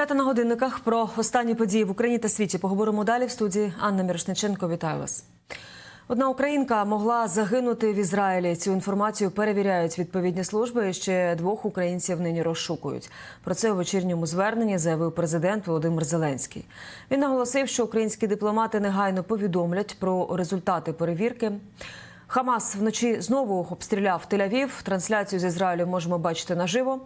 Дев'ята на годинниках про останні події в Україні та світі поговоримо далі в студії Анна Мірошниченко. Вітаю вас. Одна українка могла загинути в Ізраїлі. Цю інформацію перевіряють відповідні служби. і Ще двох українців нині розшукують. Про це у вечірньому зверненні заявив президент Володимир Зеленський. Він наголосив, що українські дипломати негайно повідомлять про результати перевірки. Хамас вночі знову обстріляв Тель-Авів. Трансляцію з Ізраїлю можемо бачити наживо.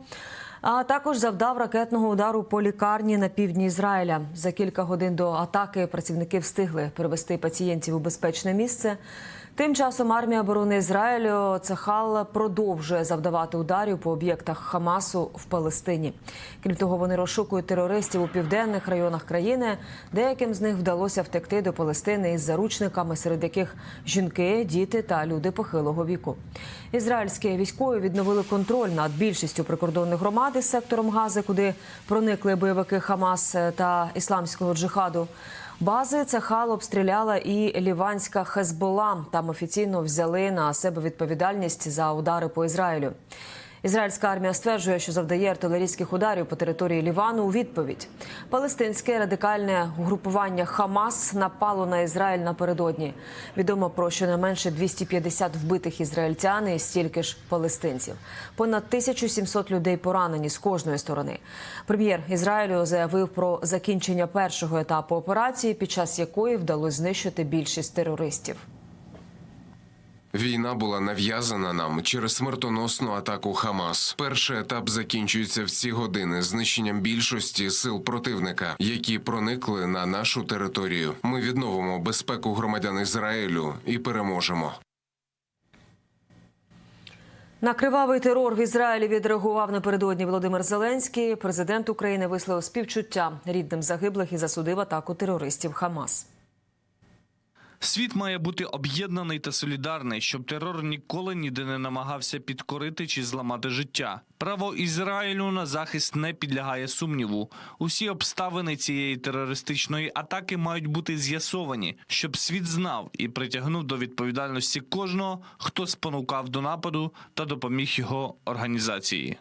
А також завдав ракетного удару по лікарні на півдні Ізраїля. За кілька годин до атаки працівники встигли перевести пацієнтів у безпечне місце. Тим часом армія оборони Ізраїлю Цахал продовжує завдавати ударів по об'єктах Хамасу в Палестині. Крім того, вони розшукують терористів у південних районах країни. Деяким з них вдалося втекти до Палестини із заручниками, серед яких жінки, діти та люди похилого віку. Ізраїльські військові відновили контроль над більшістю прикордонних громад із сектором Гази, куди проникли бойовики Хамас та ісламського джихаду. Бази Цехал обстріляла і ліванська Хезбола. Там офіційно взяли на себе відповідальність за удари по Ізраїлю. Ізраїльська армія стверджує, що завдає артилерійських ударів по території Лівану у відповідь. Палестинське радикальне угрупування Хамас напало на Ізраїль напередодні. Відомо про щонайменше 250 вбитих ізраїльтян і стільки ж палестинців. Понад 1700 людей поранені з кожної сторони. Прем'єр Ізраїлю заявив про закінчення першого етапу операції, під час якої вдалося знищити більшість терористів. Війна була нав'язана нам через смертоносну атаку Хамас. Перший етап закінчується в ці години знищенням більшості сил противника, які проникли на нашу територію. Ми відновимо безпеку громадян Ізраїлю і переможемо. На кривавий терор в Ізраїлі відреагував напередодні Володимир Зеленський. Президент України висловив співчуття рідним загиблих і засудив атаку терористів Хамас. Світ має бути об'єднаний та солідарний, щоб терор ніколи ніде не намагався підкорити чи зламати життя. Право Ізраїлю на захист не підлягає сумніву. Усі обставини цієї терористичної атаки мають бути з'ясовані, щоб світ знав і притягнув до відповідальності кожного, хто спонукав до нападу та допоміг його організації.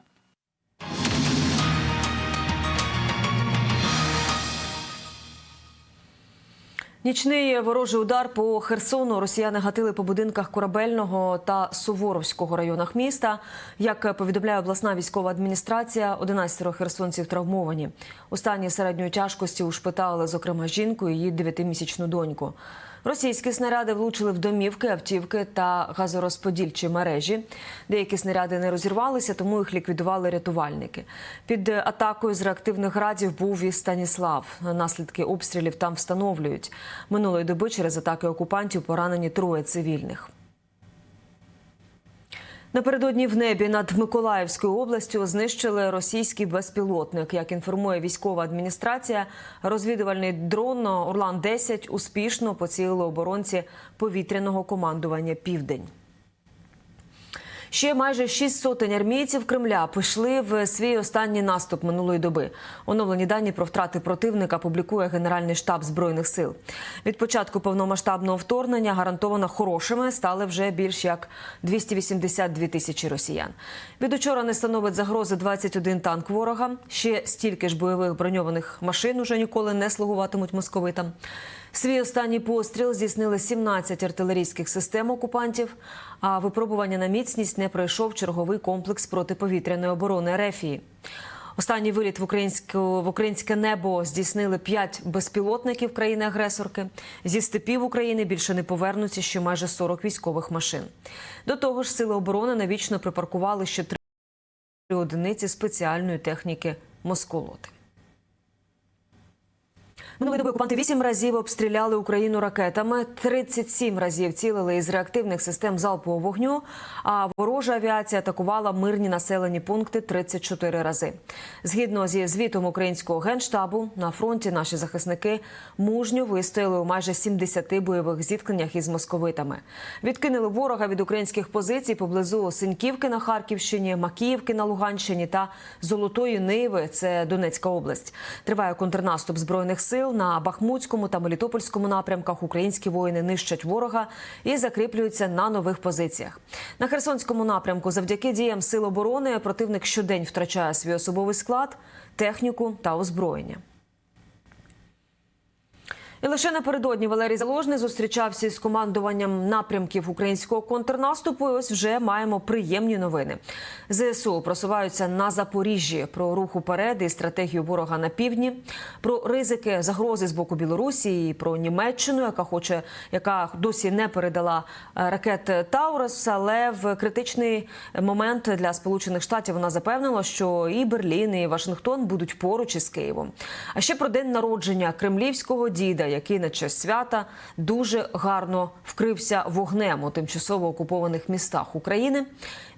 Нічний ворожий удар по Херсону росіяни гатили по будинках Корабельного та Суворовського районах міста. Як повідомляє обласна військова адміністрація, 11 херсонців травмовані. У стані середньої тяжкості ушпитали, зокрема, жінку і її 9-місячну доньку. Російські снаряди влучили в домівки, автівки та газорозподільчі мережі. Деякі снаряди не розірвалися, тому їх ліквідували рятувальники. Під атакою з реактивних градів був і Станіслав. Наслідки обстрілів там встановлюють. Минулої доби через атаки окупантів поранені троє цивільних. Напередодні в небі над Миколаївською областю знищили російський безпілотник. Як інформує військова адміністрація, розвідувальний дрон Орлан 10 успішно поцілили оборонці повітряного командування Південь. Ще майже шість сотень армійців Кремля пішли в свій останній наступ минулої доби. Оновлені дані про втрати противника публікує Генеральний штаб збройних сил. Від початку повномасштабного вторгнення гарантовано хорошими стали вже більш як 282 тисячі росіян. Від учора не становить загрози 21 танк ворога. Ще стільки ж бойових броньованих машин уже ніколи не слугуватимуть московитам. Свій останній постріл здійснили 17 артилерійських систем окупантів. А випробування на міцність не пройшов черговий комплекс протиповітряної оборони Рефії. Останній виліт в українське, в українське небо здійснили п'ять безпілотників країни-агресорки. Зі степів України більше не повернуться ще майже 40 військових машин. До того ж, сили оборони навічно припаркували ще три одиниці спеціальної техніки Москолоти. Минулої доби окупанти вісім разів обстріляли Україну ракетами, 37 разів цілили із реактивних систем залпового вогню. А ворожа авіація атакувала мирні населені пункти 34 рази. Згідно зі звітом українського генштабу, на фронті наші захисники мужньо вистояли у майже 70 бойових зіткненнях із московитами. Відкинули ворога від українських позицій поблизу Синьківки на Харківщині, Макіївки на Луганщині та Золотої Ниви. Це Донецька область. Триває контрнаступ збройних сил. Сил на Бахмутському та Мелітопольському напрямках українські воїни нищать ворога і закріплюються на нових позиціях. На Херсонському напрямку, завдяки діям сил оборони, противник щодень втрачає свій особовий склад, техніку та озброєння. І лише напередодні Валерій Залужний зустрічався із командуванням напрямків українського контрнаступу. І ось вже маємо приємні новини. ЗСУ просуваються на Запоріжжі про рух уперед і стратегію ворога на півдні, про ризики загрози з боку Білорусі і про Німеччину, яка хоче, яка досі не передала е, ракет Таурус. Але в критичний момент для Сполучених Штатів вона запевнила, що і Берлін, і Вашингтон будуть поруч із Києвом. А ще про день народження кремлівського діда, який на час свята дуже гарно вкрився вогнем у тимчасово окупованих містах України.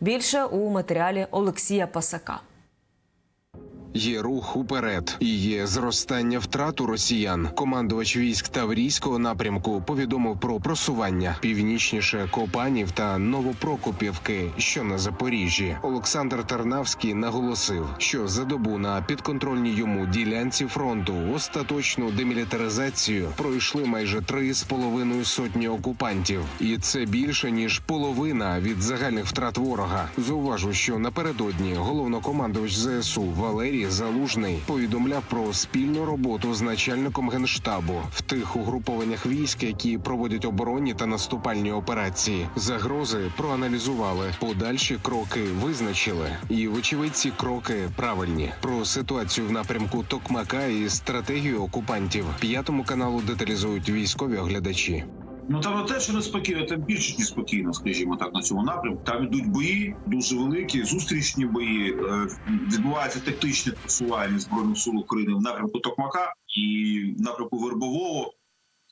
Більше у матеріалі Олексія Пасака. Є рух уперед і є зростання втрат у росіян. Командувач військ Таврійського напрямку повідомив про просування північніше Копанів та Новопрокопівки, що на Запоріжжі. Олександр Тарнавський наголосив, що за добу на підконтрольній йому ділянці фронту остаточну демілітаризацію пройшли майже три з половиною сотні окупантів, і це більше ніж половина від загальних втрат ворога. Зауважу, що напередодні головнокомандувач ЗСУ Валерій Залужний повідомляв про спільну роботу з начальником генштабу в тих угрупованнях військ, які проводять оборонні та наступальні операції. Загрози проаналізували, подальші кроки визначили, і вочевидь ці кроки правильні. Про ситуацію в напрямку Токмака і стратегію окупантів п'ятому каналу деталізують військові оглядачі. Ну там не те, що неспокійно, там більше ніж спокійно, скажімо так, на цьому напрямку. Там йдуть бої дуже великі, зустрічні бої. Е, Відбувається тактичне просування збройних сил України в напрямку Токмака і в напрямку Вербового.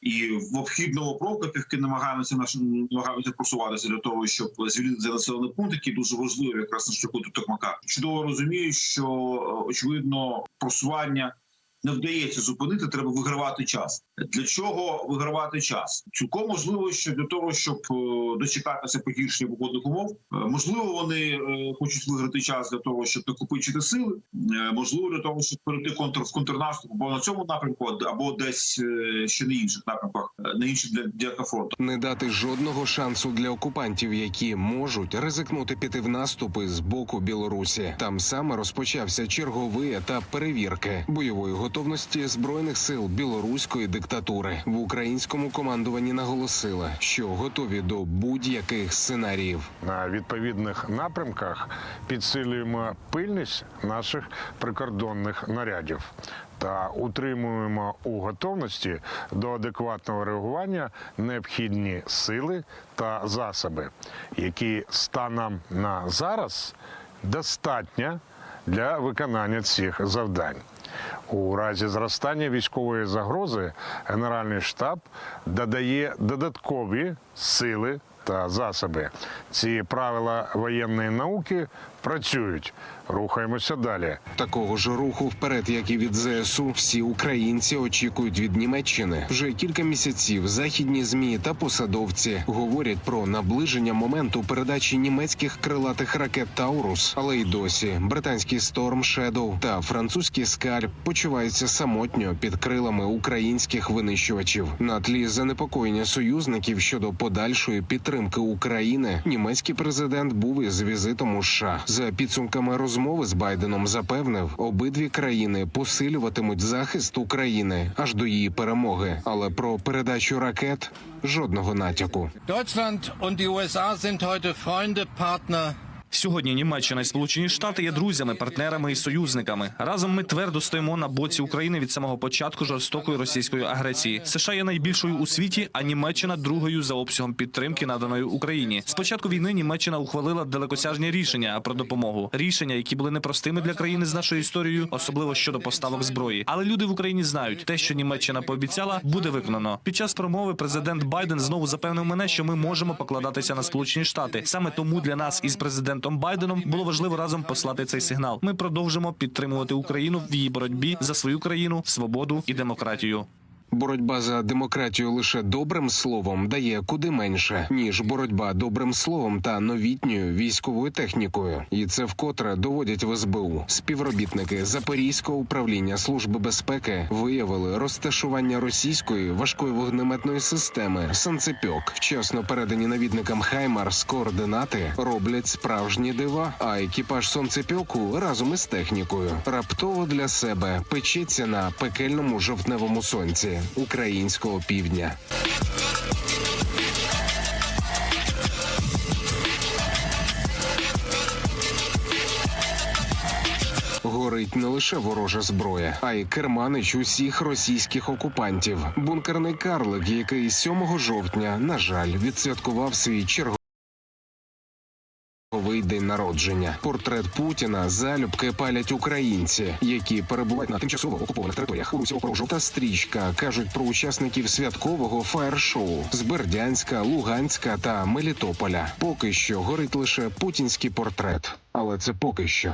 І в обхід Новопрокопівки намагаємося наш намагаємося просуватися для того, щоб звільнити населений пункт, який дуже важливий якраз на шляху до Токмака. Чудово розумію, що е, очевидно просування не вдається зупинити, треба вигравати час. Для чого вигравати час? Цілком можливо, що для того, щоб е, дочекатися погіршення погодних умов, Е, можливо, вони е, хочуть виграти час для того, щоб накопичити сили. Можливо, для того, щоб перейти контр в контрнаступ або на цьому напрямку, або десь ще на інших напрямках, на інших для ділянках фронту. не дати жодного шансу для окупантів, які можуть ризикнути піти в наступи з боку Білорусі. Там саме розпочався черговий етап перевірки бойової готовності збройних сил білоруської диктатури. В українському командуванні наголосили, що готові до будь-яких сценаріїв. на відповідних напрямках підсилюємо пильність наших прикордонних нарядів та утримуємо у готовності до адекватного реагування необхідні сили та засоби, які станом на зараз достатньо для виконання цих завдань. У разі зростання військової загрози Генеральний штаб додає додаткові сили та засоби. Ці правила воєнної науки працюють. Рухаємося далі. Такого ж руху вперед, як і від ЗСУ, всі українці очікують від Німеччини. Вже кілька місяців західні змі та посадовці говорять про наближення моменту передачі німецьких крилатих ракет Таурус, але й досі британський Storm Shadow та французький Скальп почуваються самотньо під крилами українських винищувачів. На тлі занепокоєння союзників щодо подальшої підтримки України. Німецький президент був із візитом у США. За підсумками розмови з Байденом запевнив, обидві країни посилюватимуть захист України аж до її перемоги. Але про передачу ракет жодного натяку. Deutschland und die USA sind heute Freunde, Partner Сьогодні Німеччина і Сполучені Штати є друзями, партнерами і союзниками. Разом ми твердо стоїмо на боці України від самого початку жорстокої російської агресії. США є найбільшою у світі, а Німеччина другою за обсягом підтримки, наданої Україні. З початку війни Німеччина ухвалила далекосяжні рішення про допомогу. Рішення, які були непростими для країни з нашою історією, особливо щодо поставок зброї. Але люди в Україні знають, те, що Німеччина пообіцяла, буде виконано. Під час промови президент Байден знову запевнив мене, що ми можемо покладатися на Сполучені Штати. Саме тому для нас із президентом Байденом було важливо разом послати цей сигнал. Ми продовжимо підтримувати Україну в її боротьбі за свою країну, свободу і демократію. Боротьба за демократію лише добрим словом дає куди менше ніж боротьба добрим словом та новітньою військовою технікою. І це вкотре доводять в СБУ. Співробітники Запорізького управління служби безпеки виявили розташування російської важкої вогнеметної системи «Санцепьок». Вчасно передані навідникам Хаймарс координати роблять справжні дива. А екіпаж сонцепьоку разом із технікою раптово для себе печеться на пекельному жовтневому сонці українського півдня. Горить не лише ворожа зброя, а й керманич усіх російських окупантів. Бункерний карлик, який 7 жовтня, на жаль, відсвяткував свій черговий Новий день народження. Портрет Путіна залюбки палять українці, які перебувають на тимчасово окупованих територіях. У Русі жовта стрічка кажуть про учасників святкового фаєр-шоу з Бердянська, Луганська та Мелітополя. Поки що горить лише путінський портрет, але це поки що.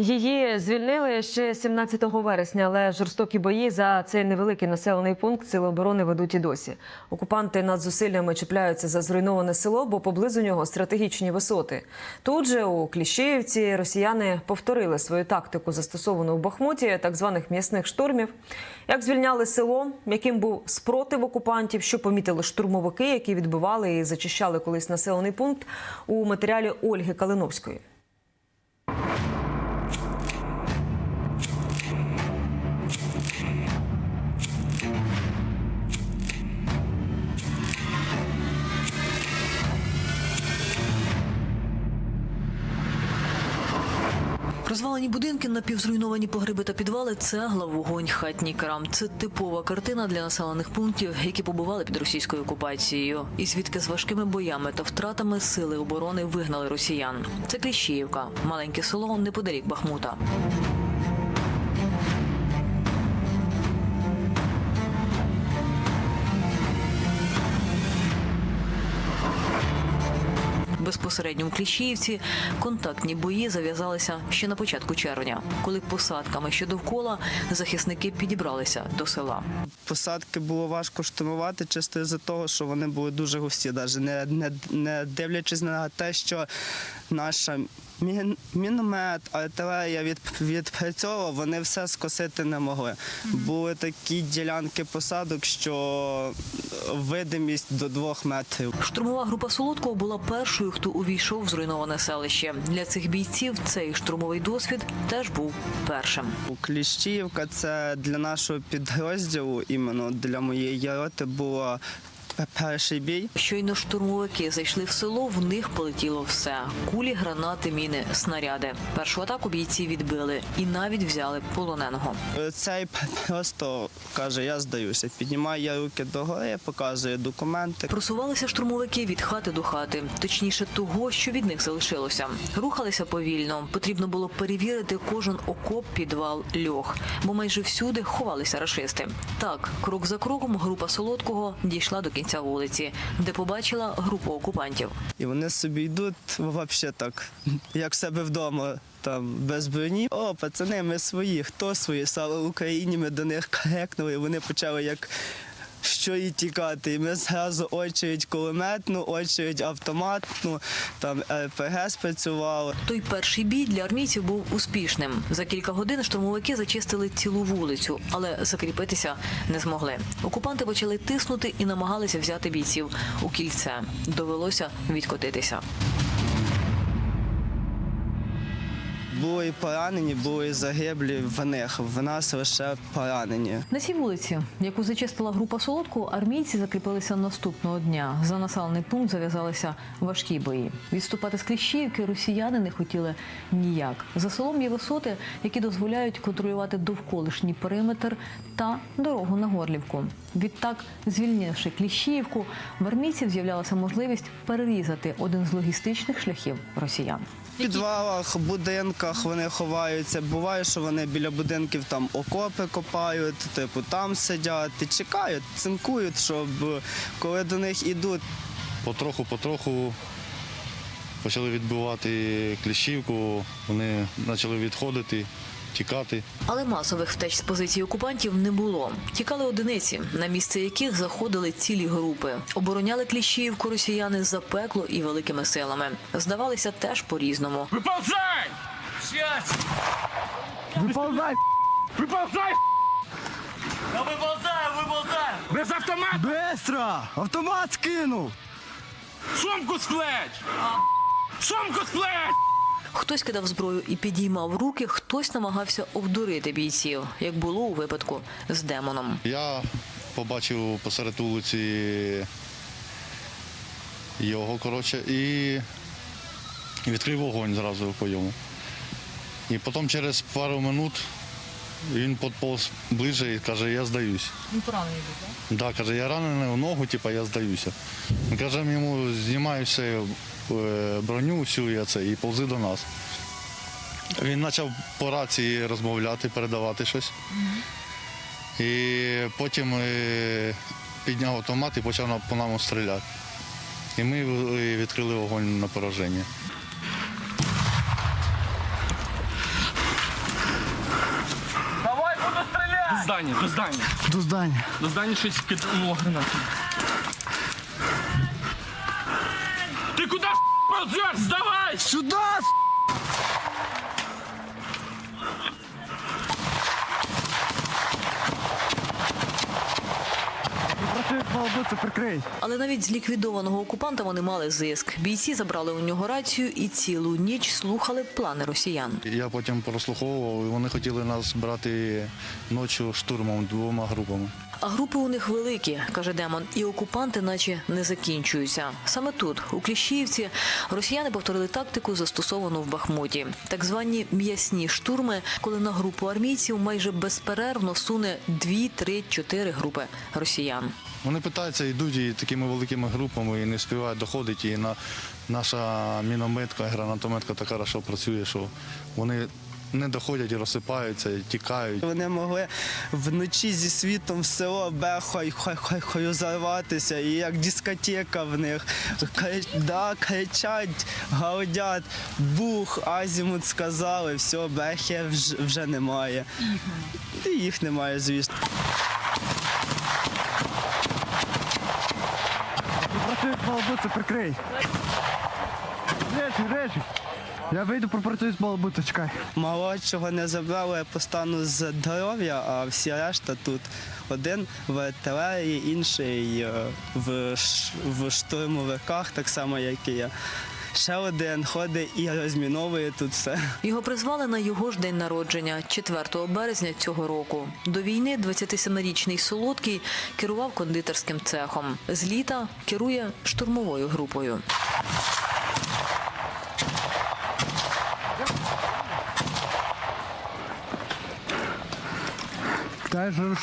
Її звільнили ще 17 вересня, але жорстокі бої за цей невеликий населений пункт сили оборони ведуть і досі. Окупанти над зусиллями чіпляються за зруйноване село, бо поблизу нього стратегічні висоти. Тут же у Кліщеївці росіяни повторили свою тактику, застосовану у Бахмуті, так званих м'ясних штурмів. Як звільняли село, яким був спротив окупантів, що помітили штурмовики, які відбивали і зачищали колись населений пункт у матеріалі Ольги Калиновської. Розвалені будинки, напівзруйновані погреби та підвали, цегла, вогонь, хатній крам. Це типова картина для населених пунктів, які побували під російською окупацією, і звідки з важкими боями та втратами сили оборони вигнали росіян. Це Кліщіївка, маленьке село неподалік Бахмута. Безпосередньо у Кліщіївці контактні бої зав'язалися ще на початку червня, коли посадками що довкола захисники підібралися до села. посадки було важко штурмувати чисто з-за того, що вони були дуже густі, навіть не, не, не дивлячись на те, що наша міномет, артилерія від, відпрацьовувала, вони все скосити не могли. Були такі ділянки посадок, що видимість до двох метрів. Штурмова група Солодкого була першою, хто увійшов в зруйноване селище. Для цих бійців цей штурмовий досвід теж був першим. Кліщіївка це для нашого підрозділу, іменно для моєї роти, було перший бій. Щойно штурмовики зайшли в село, в них полетіло все: кулі, гранати, міни, снаряди. Першу атаку бійці відбили і навіть взяли полоненого. Цей просто каже, я здаюся. Піднімає руки догори, показує документи. Просувалися штурмовики від хати до хати, точніше того, що від них залишилося. Рухалися повільно. Потрібно було перевірити кожен окоп, підвал, льох, бо майже всюди ховалися рашисти. Так, крок за кроком група солодкого дійшла до кінця вулиці, де побачила групу окупантів. І вони собі йдуть взагалі так, як себе вдома. Там без броні. О, пацани, ми свої. Хто свої? Слава Україні, ми до них крикнули. Вони почали як що і тікати. І ми зразу очередь кулеметну, очередь автоматну, там РПГ спрацювало. Той перший бій для армійців був успішним. За кілька годин штурмовики зачистили цілу вулицю, але закріпитися не змогли. Окупанти почали тиснути і намагалися взяти бійців у кільце. Довелося відкотитися. Були поранені, були загиблі в них. В нас лише поранені. На цій вулиці, яку зачистила група солодку, армійці закріпилися наступного дня. За населений пункт зав'язалися важкі бої. Відступати з Кліщіївки росіяни не хотіли ніяк. За селом є висоти, які дозволяють контролювати довколишній периметр та дорогу на Горлівку. Відтак, звільнивши Кліщіївку, в армійців з'являлася можливість перерізати один з логістичних шляхів росіян. Підвалах, будинках вони ховаються. Буває, що вони біля будинків там окопи копають, типу там сидять і чекають, цинкують, щоб коли до них ідуть, Потроху-потроху почали відбивати кліщівку, вони почали відходити, тікати. Але масових втеч з позиції окупантів не було. Тікали одиниці, на місце яких заходили цілі групи. Обороняли Кліщіївку росіяни запекло і великими силами. Здавалися теж по-різному. Бистро! Автомат скинув! Хтось кидав зброю і підіймав руки, хтось намагався обдурити бійців, як було у випадку з демоном. Я побачив посеред вулиці його, коротше, і відкрив вогонь зразу по йому. І потім через пару минут він підповз ближче і каже, я здаюсь. Він поранений був, так? Так, каже, я ранений в ногу, типу, я здаюся. Ми кажемо йому, е, броню всю і це, і повзи до нас. Він почав по рації розмовляти, передавати щось. І потім е, підняв автомат і почав по нам стріляти. І ми е, відкрили вогонь на пораження. Давай До здання, до здання. До здання. До здання щось киднуло гранату. Ползеш? Здавай! Сюди! Але навіть з ліквідованого окупанта вони мали зиск. Бійці забрали у нього рацію і цілу ніч слухали плани росіян. Я потім прослуховував, і вони хотіли нас брати ночі штурмом двома групами. А групи у них великі, каже Демон, і окупанти, наче не закінчуються. Саме тут, у Кліщіївці, росіяни повторили тактику, застосовану в Бахмуті. Так звані м'ясні штурми, коли на групу армійців майже безперервно суне дві, три, чотири групи росіян. Вони питаються, йдуть і такими великими групами і не співають доходити. І на, наша мінометка, гранатометка така хорошо працює, що вони не доходять розсипаються, і тікають. Вони могли вночі зі світом в село бехой хой, хой, хой зарватися, і як дискотека в них. Да, кричать, галдять, бух, азімут сказали, все, бехи вже, вже немає. І їх немає, звісно. Балабуцу прикрий. Речі, речі. Я вийду пропрацюю з балабуцу, чекай. Молодшого не забрали по стану здоров'я, а всі решта тут. Один в артилерії, інший е, в, в штурмовиках, так само, як і я. Ще один ходить і розміновує тут все. Його призвали на його ж день народження, 4 березня цього року. До війни 27-річний Солодкий керував кондитерським цехом. З літа керує штурмовою групою. Дай же.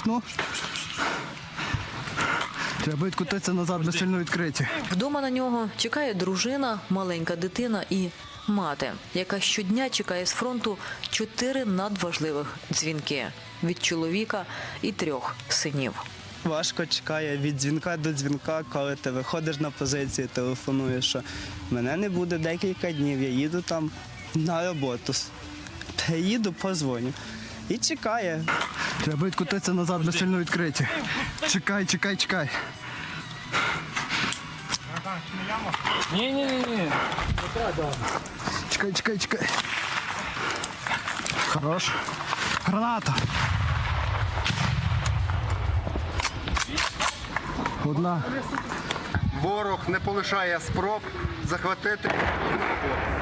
Треба відкотитися назад, ми сильно відкриті. Вдома на нього чекає дружина, маленька дитина і мати, яка щодня чекає з фронту чотири надважливих дзвінки від чоловіка і трьох синів. Важко чекає від дзвінка до дзвінка, коли ти виходиш на позиції, телефонуєш, що мене не буде декілька днів, я їду там на роботу. Приїду, позвоню. І чекає. Треба відкотитися назад, ми сильно відкриті. Чекай, чекай, чекай. Ні-ні-ні. Чекай, чекай, чекай. Хорош. Граната. Одна. Ворог не полишає спроб захватити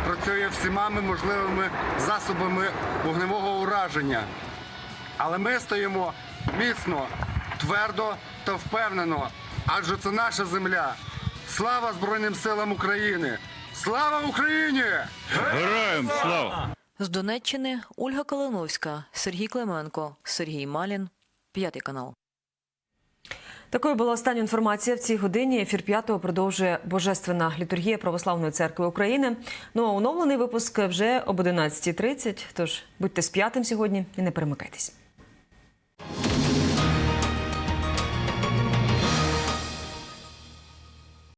Працює всіма можливими засобами вогневого ураження. Але ми стоїмо міцно, твердо та впевнено, адже це наша земля. Слава Збройним силам України! Слава Україні! Героям слава! З Донеччини Ольга Калиновська, Сергій Клименко, Сергій Малін, п'ятий канал. Такою була остання інформація в цій годині. Ефір п'ятого продовжує Божественна літургія Православної церкви України. Ну а оновлений випуск вже об 11.30. Тож будьте з п'ятим сьогодні і не перемикайтесь.